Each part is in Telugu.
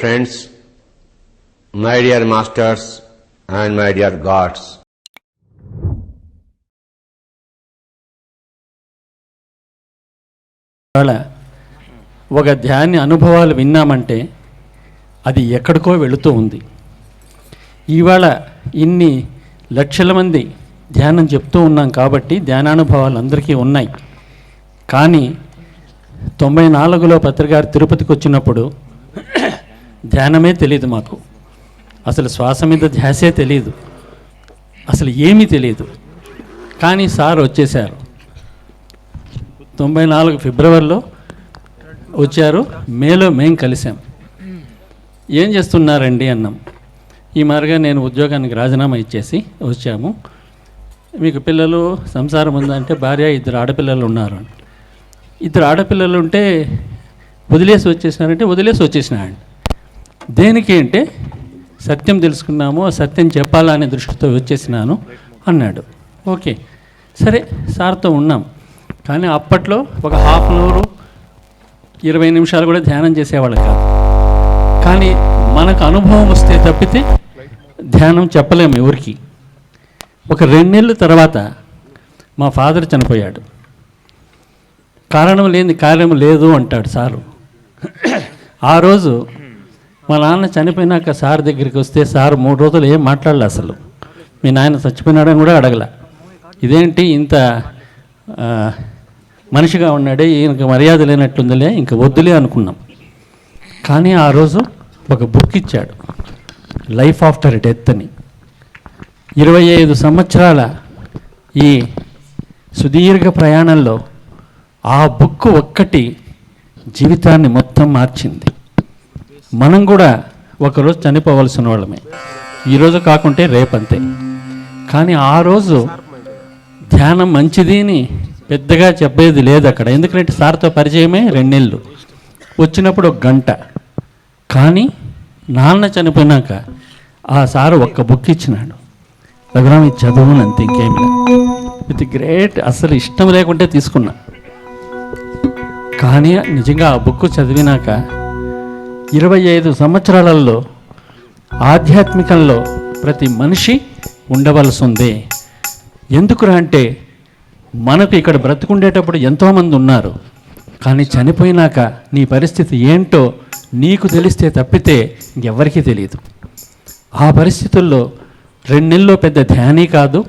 Friends my dear masters and my dear gods ఇవాళ ఒక ధ్యాన అనుభవాలు విన్నామంటే అది ఎక్కడికో వెళుతూ ఉంది. ఇవాళ ఇన్ని లక్షల మంది ధ్యానం చెప్తూ ఉన్నాం కాబట్టి ధ్యానానుభవాలు అందరికీ ఉన్నాయి. కానీ తొంభై నాలుగులో పత్రికారు తిరుపతికి వచ్చినప్పుడు ధ్యానమే తెలియదు మాకు. అసలు శ్వాస మీద ధ్యాసే తెలియదు అసలు ఏమీ తెలియదు కానీ సార్ వచ్చేసారు తొంభై నాలుగు ఫిబ్రవరిలో వచ్చారు. మేలో మేం కలిసాం. ఏం చేస్తున్నారండి అన్నాం? ఈ మారుగా నేను ఉద్యోగానికి రాజీనామా ఇచ్చేసి వచ్చాము. మీకు పిల్లలు సంసారం ఉందంటే భార్య ఇద్దరు ఆడపిల్లలు ఉన్నారు. ఇద్దరు ఆడపిల్లలు ఉంటే వదిలేసి వచ్చేసినారంటే వదిలేసి వచ్చేసినాయండి. దేనికి అంటే సత్యం తెలుసుకున్నాము ఆ సత్యం చెప్పాలా అనే దృష్టితో వచ్చేసినాను అన్నాడు. ఓకే. సరే సార్తో ఉన్నాం. కానీ అప్పట్లో ఒక హాఫ్ అన్ అవరు ఇరవై నిమిషాలు కూడా ధ్యానం చేసేవాళ్ళు కాదు. కానీ మనకు అనుభవం వస్తే తప్పితే ధ్యానం చెప్పలేము ఎవరికి. ఒక రెండేళ్ళ తర్వాత మా ఫాదర్ చనిపోయాడు. కారణం లేని కార్యం లేదు అంటాడు సారు. ఆ రోజు మా నాన్న చనిపోయినాక సార్ దగ్గరికి వస్తే సార్ మూడు రోజులు ఏం మాట్లాడలే అసలు. మీ నాయన చచ్చిపోయినాడని కూడా అడగల. ఇదేంటి ఇంత మనిషిగా ఉన్నాడే ఈయనకి మర్యాద లేనట్టుందిలే ఇంక వద్దులే అనుకున్నాం. కానీ ఆ రోజు ఒక బుక్ ఇచ్చాడు లైఫ్ ఆఫ్టర్ డెత్ అని. ఇరవై ఐదు సంవత్సరాల ఈ సుదీర్ఘ ప్రయాణంలో ఆ బుక్ ఒక్కటి జీవితాన్ని మొత్తం మార్చింది. మనం కూడా ఒకరోజు చనిపోవలసిన వాళ్ళమే. ఈరోజు కాకుంటే రేపంతే. కానీ ఆ రోజు ధ్యానం మంచిది అని పెద్దగా చెప్పేది లేదు అక్కడ. ఎందుకంటే సార్తో పరిచయమే రెండేళ్ళు. వచ్చినప్పుడు ఒక గంట. కానీ నాన్న చనిపోయినాక ఆ సారు ఒక్క బుక్ ఇచ్చినాడు. రఘురామ్ ఇది చదువును అంతే ఇంకేమి విత్ గ్రేట్ అసలు ఇష్టం లేకుంటే తీసుకున్నా. కానీ నిజంగా ఆ బుక్ చదివినాక ఇరవై ఐదు సంవత్సరాలలో ఆధ్యాత్మికంలో ప్రతి మనిషి ఉండవలసి ఉంది ఎందుకురా అంటే మనకు ఇక్కడ బ్రతుకుండేటప్పుడు ఎంతోమంది ఉన్నారు. కానీ చనిపోయినాక నీ పరిస్థితి ఏంటో నీకు తెలిస్తే తప్పితే ఇంకెవ్వరికీ తెలియదు ఆ పరిస్థితుల్లో రెండు నెలల్లో పెద్ద ధ్యాని కాదు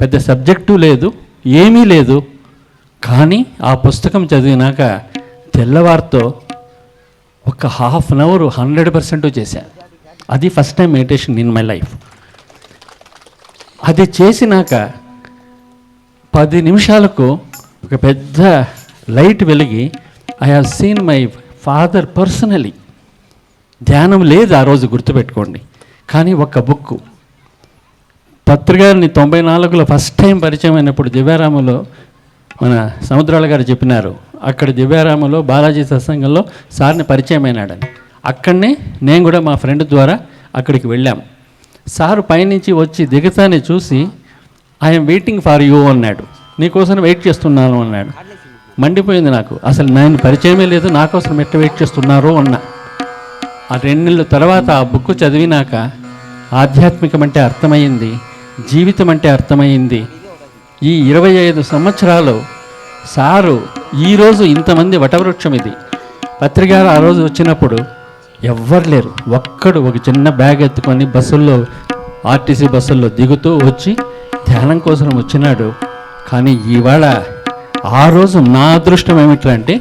పెద్ద సబ్జెక్టు లేదు ఏమీ లేదు. కానీ ఆ పుస్తకం చదివినాక తెల్లవారితో ఒక half an hour hundred percent చేశాను అది first time meditation in my life అది చేసినాక పది నిమిషాలకు ఒక పెద్ద లైట్ వెలిగి I have seen my father personally ధ్యానం లేదు ఆ రోజు గుర్తుపెట్టుకోండి. కానీ ఒక బుక్ పత్రికని తొంభై నాలుగులో ఫస్ట్ టైం పరిచయం అయినప్పుడు దివ్యారాములో మన సముద్రాల గారు చెప్పినారు అక్కడ దివ్యారామంలో బాలాజీ సత్సంగంలో సార్ని పరిచయం అయినాడని అక్కడనే నేను కూడా మా ఫ్రెండ్ ద్వారా అక్కడికి వెళ్ళాం. సారు పైనుంచి వచ్చి దిగతాన్ని చూసి ఐఎమ్ వెయిటింగ్ ఫర్ యూ అన్నాడు. నీకోసం వెయిట్ చేస్తున్నాను అన్నాడు. మండిపోయింది నాకు. అసలు నేను పరిచయమే లేదు నా కోసం ఎట్లా వెయిట్ చేస్తున్నారు అన్నా. ఆ రెండు నెలల తర్వాత ఆ బుక్ చదివినాక ఆధ్యాత్మికం అంటే అర్థమైంది జీవితం అంటే అర్థమైంది ఈ ఇరవై ఐదు సంవత్సరాలు సారు ఈరోజు ఇంతమంది వటవృక్షం ఇది. పత్రికారు ఆ రోజు వచ్చినప్పుడు ఎవ్వరు లేరు. ఒక్కడు ఒక చిన్న బ్యాగ్ ఎత్తుకొని బస్సుల్లో ఆర్టీసీ బస్సుల్లో దిగుతూ వచ్చి ధ్యానం కోసం వచ్చినాడు. కానీ ఇవాళ ఆ రోజు నా అదృష్టం ఏమిటంటే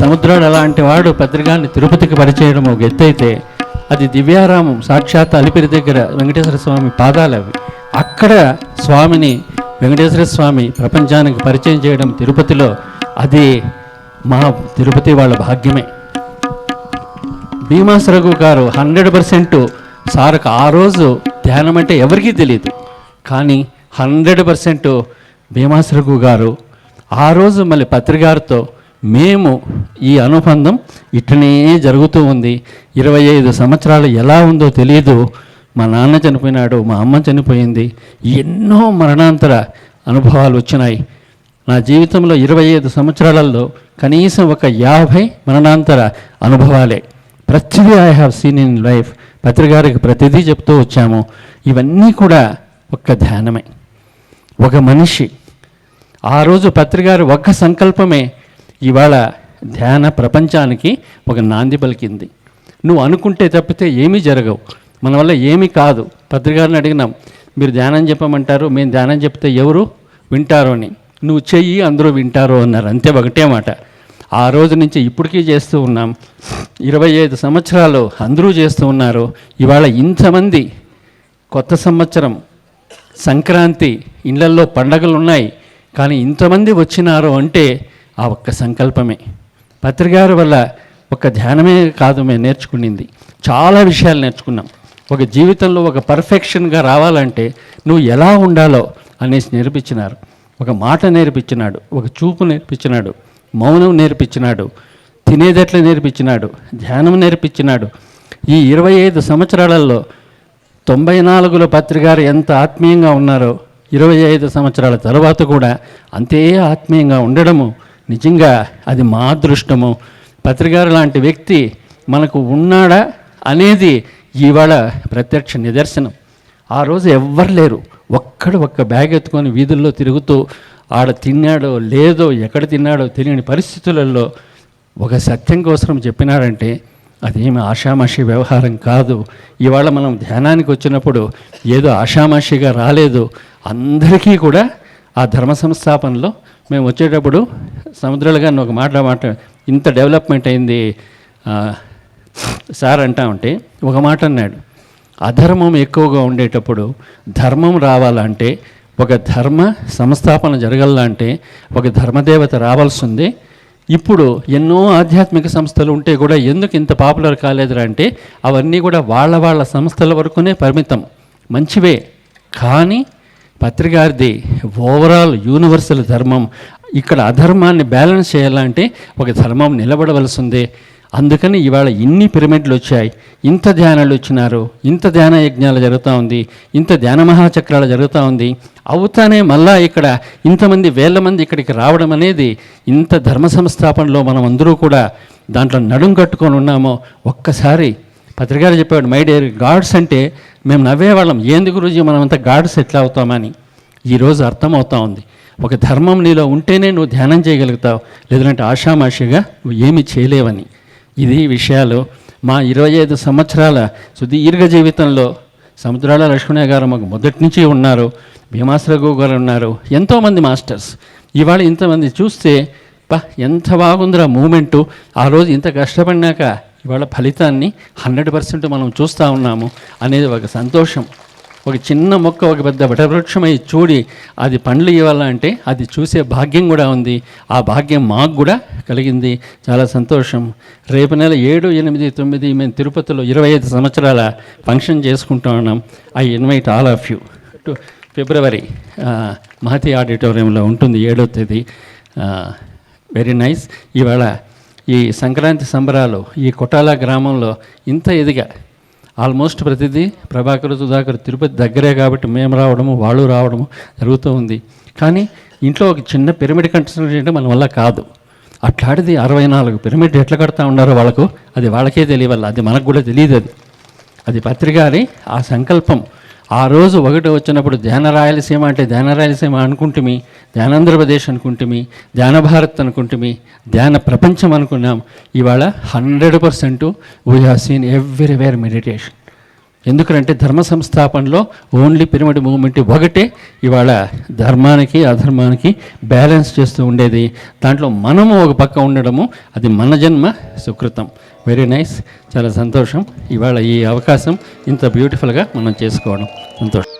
సముద్రాడు అలాంటి వాడు పత్రికాన్ని తిరుపతికి పరిచేయడం ఒక ఎత్తైతే అది దివ్యారామం సాక్షాత్ అలిపిరి దగ్గర వెంకటేశ్వర స్వామి పాదాలు అవి. అక్కడ స్వామిని వెంకటేశ్వర స్వామి ప్రపంచానికి పరిచయం చేయడం తిరుపతిలో అది మా తిరుపతి వాళ్ళ భాగ్యమే. భీమాస్ రఘు గారు హండ్రెడ్ పర్సెంట్ సార్కు ఆ రోజు ధ్యానం అంటే ఎవరికీ తెలియదు కానీ హండ్రెడ్ పర్సెంట్ భీమాస్ రఘు గారు ఆ రోజు మళ్ళీ పత్రికారితో మేము ఈ అనుబంధం ఇట్లనే జరుగుతూ ఉంది. ఇరవై ఐదు సంవత్సరాలు ఎలా ఉందో తెలియదు మా నాన్న చనిపోయినాడు మా అమ్మ చనిపోయింది. ఎన్నో మరణాంతర అనుభవాలు వచ్చినాయి. నా జీవితంలో ఇరవై ఐదు సంవత్సరాలలో కనీసం ఒక యాభై మరణాంతర అనుభవాలే. ప్రతిదీ I have seen in life పత్రికారికి ప్రతిదీ చెప్తూ వచ్చాము. ఇవన్నీ కూడా ఒక్క ధ్యానమే. ఒక మనిషి ఆ రోజు పత్రికారి ఒక్క సంకల్పమే. ఇవాళ ధ్యాన ప్రపంచానికి ఒక నాంది పలికింది. నువ్వు అనుకుంటే తప్పితే ఏమీ జరగవు. మన వల్ల ఏమీ కాదు. పత్రికారిని అడిగినాం మీరు ధ్యానం చెప్పమంటారు? మేము ధ్యానం చెప్తే ఎవరు వింటారు? అని. నువ్వు చెయ్యి అందరూ వింటారు అన్నారు. అంతే ఒకటే మాట. ఆ రోజు నుంచి ఇప్పటికీ చేస్తూ ఉన్నాం. ఇరవై ఐదు సంవత్సరాలు అందరూ చేస్తూ ఉన్నారు. ఇవాళ ఇంతమంది కొత్త సంవత్సరం సంక్రాంతి ఇళ్ళల్లో పండగలు ఉన్నాయి. కానీ ఇంతమంది వచ్చినారు అంటే ఆ ఒక్క సంకల్పమే. పత్రికారు వల్ల ఒక ధ్యానమే కాదు మేము నేర్చుకునింది. చాలా విషయాలు నేర్చుకున్నాం. ఒక జీవితంలో ఒక పర్ఫెక్షన్గా రావాలంటే నువ్వు ఎలా ఉండాలో అనేసి నేర్పించినారు. ఒక మాట నేర్పించినాడు ఒక చూపు నేర్పించినాడు మౌనం నేర్పించినాడు తినేదట్ల నేర్పించినాడు ధ్యానం నేర్పించినాడు. ఈ ఇరవై ఐదు సంవత్సరాలలో తొంభై నాలుగులో పత్రికారు ఎంత ఆత్మీయంగా ఉన్నారో ఇరవై ఐదు సంవత్సరాల తర్వాత కూడా అంతే ఆత్మీయంగా ఉండడము నిజంగా అది మా అదృష్టము. పత్రికారు లాంటి వ్యక్తి మనకు ఉన్నాడా అనేది ఇవాళ ప్రత్యక్ష నిదర్శనం. ఆ రోజు ఎవ్వరు లేరు. ఒక్కడు ఒక్క బ్యాగ్ ఎత్తుకొని వీధుల్లో తిరుగుతూ ఆడ తిన్నాడో లేదో ఎక్కడ తిన్నాడో తెలియని పరిస్థితులలో ఒక సత్యం కోసం చెప్పినాడంటే అదేమి ఆషామాషి వ్యవహారం కాదు. ఇవాళ మనం ధ్యానానికి వచ్చినప్పుడు ఏదో ఆషామాషిగా రాలేదు. అందరికీ కూడా ఆ ధర్మ సంస్థాపనలో మేము వచ్చేటప్పుడు సముద్రాలు గారిని ఒక మాట మాట ఇంత డెవలప్మెంట్ అయింది సార్ అంటా ఉంటే ఒక మాట అన్నాడు. అధర్మం ఎక్కువగా ఉండేటప్పుడు ధర్మం రావాలంటే ఒక ధర్మ సంస్థాపన జరగాలంటే ఒక ధర్మదేవత రావాల్సి ఉంది. ఇప్పుడు ఎన్నో ఆధ్యాత్మిక సంస్థలు ఉంటే కూడా ఎందుకు ఇంత పాపులర్ కాలేదురా అంటే అవన్నీ కూడా వాళ్ళ వాళ్ళ సంస్థల వరకునే పరిమితం. మంచివే. కానీ పత్రికారిది ఓవరాల్ యూనివర్సల్ ధర్మం. ఇక్కడ అధర్మాన్ని బ్యాలెన్స్ చేయాలంటే ఒక ధర్మం నిలబడవలసిందే అందుకని ఇవాళ ఇన్ని పిరమిడ్లు వచ్చాయి. ఇంత ధ్యానాలు వచ్చినారు. ఇంత ధ్యాన యజ్ఞాలు జరుగుతూ ఉంది. ఇంత ధ్యాన మహాచక్రాలు జరుగుతూ ఉంది. అవుతానే మళ్ళా ఇక్కడ ఇంతమంది వేల మంది ఇక్కడికి రావడం అనేది ఇంత ధర్మ సంస్థాపనలో మనం అందరూ కూడా దాంట్లో నడుం కట్టుకొని ఉన్నామో ఒక్కసారి. పత్రికారు చెప్పాడు మై డియర్ గాడ్స్ అంటే మేము నవ్వేవాళ్ళం ఏంది గురించి మనం అంత గాడ్స్ ఎట్లా అవుతామని? ఈరోజు అర్థమవుతా ఉంది. ఒక ధర్మం నీలో ఉంటేనే నువ్వు ధ్యానం చేయగలుగుతావు. లేదంటే ఆషామాషిగా నువ్వు ఏమి చేయలేవని. ఇది విషయాలు. మా ఇరవై ఐదు సంవత్సరాల సుదీర్ఘ జీవితంలో సముద్రాల లక్ష్మణ గారు మాకు మొదటి నుంచి ఉన్నారు. భీమాశ్రఘు గారు ఉన్నారు. ఎంతోమంది మాస్టర్స్. ఇవాళ ఇంతమంది చూస్తే బా ఎంత బాగుందిరా మూమెంటు. ఆ రోజు ఇంత కష్టపడినాక ఇవాళ ఫలితాన్ని హండ్రెడ్ పర్సెంట్ మనం చూస్తూ ఉన్నాము అనేది ఒక సంతోషం. ఒక చిన్న మొక్క ఒక పెద్ద వటవృక్షమై చూడి అది పండ్లు ఇవ్వాలంటే అది చూసే భాగ్యం కూడా ఉంది. ఆ భాగ్యం మాకు కూడా కలిగింది. చాలా సంతోషం. రేపు నెల ఏడు ఎనిమిది తొమ్మిది మేము తిరుపతిలో ఇరవై ఐదు సంవత్సరాల ఫంక్షన్ చేసుకుంటూ ఉన్నాం. I invite all of you to February Mahati ఆడిటోరియంలో ఉంటుంది ఏడో తేదీ. Very nice. ఇవాళ ఈ సంక్రాంతి సంబరాలు ఈ కొటాల గ్రామంలో ఇంత ఇదిగా ఆల్మోస్ట్ ప్రతిదీ ప్రభాకర్ సుధాకర్ తిరుపతి దగ్గరే కాబట్టి మేము రావడము వాళ్ళు రావడము జరుగుతూ ఉంది. కానీ ఇంట్లో ఒక చిన్న పిరమిడ్ కన్స్ట్రక్షన్ చేయడం మన వల్ల కాదు. అట్లాంటిది అరవై నాలుగు పిరమిడ్ ఎట్లా కడతా ఉన్నారో వాళ్ళకు అది వాళ్ళకే తెలియవల్ల అది మనకు కూడా తెలియదు అది. అది పత్రికారి ఆ సంకల్పం ఆ రోజు ఒకటి వచ్చినప్పుడు ధ్యాన రాయలసీమ అంటే ధ్యాన రాయలసీమ అనుకుంటుమి ధ్యానాంధ్రప్రదేశ్ అనుకుంటుమి ధ్యాన భారత్ అనుకుంటుమి ధ్యాన ప్రపంచం అనుకున్నాం. ఇవాళ hundred percent we have seen everywhere meditation ఎందుకంటే ధర్మ సంస్థాపనలో ఓన్లీ పిరమిడ్ మూవ్మెంట్ ఒకటే ఇవాళ ధర్మానికి అధర్మానికి బ్యాలెన్స్ చేస్తూ ఉండేది. దాంట్లో మనము ఒక పక్క ఉండడము అది మన జన్మ సుకృతం. వెరీ నైస్ చాలా సంతోషం. ఇవాళ ఈ అవకాశం ఇంత బ్యూటిఫుల్గా మనం చేసుకోవడం. సంతోషం.